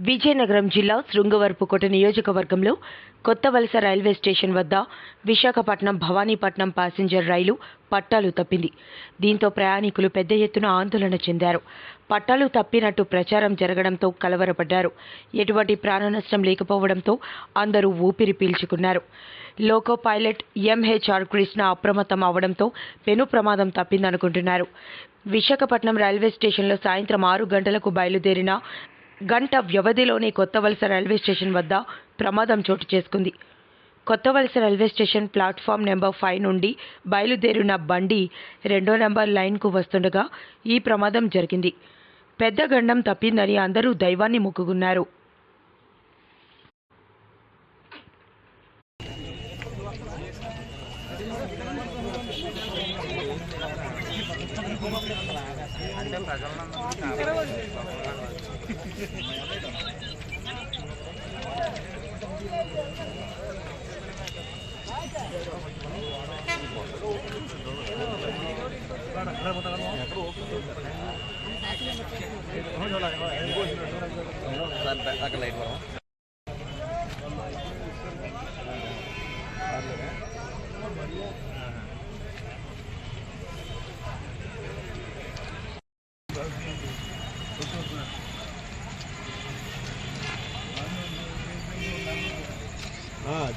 విజయనగరం జిల్లా శృంగవరపుకోట నియోజకవర్గంలో కొత్త వలస రైల్వే స్టేషన్ వద్ద విశాఖపట్నం భవానీపట్నం ప్యాసింజర్ రైలు పట్టాలు తప్పింది. దీంతో ప్రయాణికులు పెద్ద ఎత్తున ఆందోళన చెందారు. పట్టాలు తప్పినట్టు ప్రచారం జరగడంతో కలవరపడ్డారు. ఎటువంటి ప్రాణనష్టం లేకపోవడంతో అందరూ ఊపిరి పీల్చుకున్నారు. లోకో పైలట్ ఎంహెచ్ఆర్ కృష్ణ అప్రమత్తం అవడంతో పెను ప్రమాదం తప్పిందనుకుంటున్నారు. విశాఖపట్నం రైల్వే స్టేషన్లో సాయంత్రం ఆరు గంటలకు బయలుదేరిన గంట వ్యవధిలోనే కొత్త వలస రైల్వే స్టేషన్ వద్ద ప్రమాదం చోటు చేసుకుంది. Kotha Valasa railway station platform number five నుండి బయలుదేరిన బండి రెండో నెంబర్ లైన్కు వస్తుండగా ఈ ప్రమాదం జరిగింది. పెద్ద గండం తప్పిందని అందరూ దైవాన్ని మొక్కుకున్నారు. అక్కడ లైట్ పడవ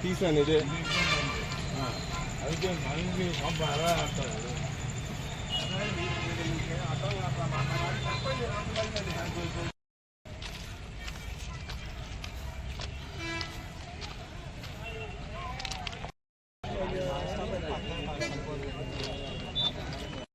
తీసానిదే అయితే మనకి బాగా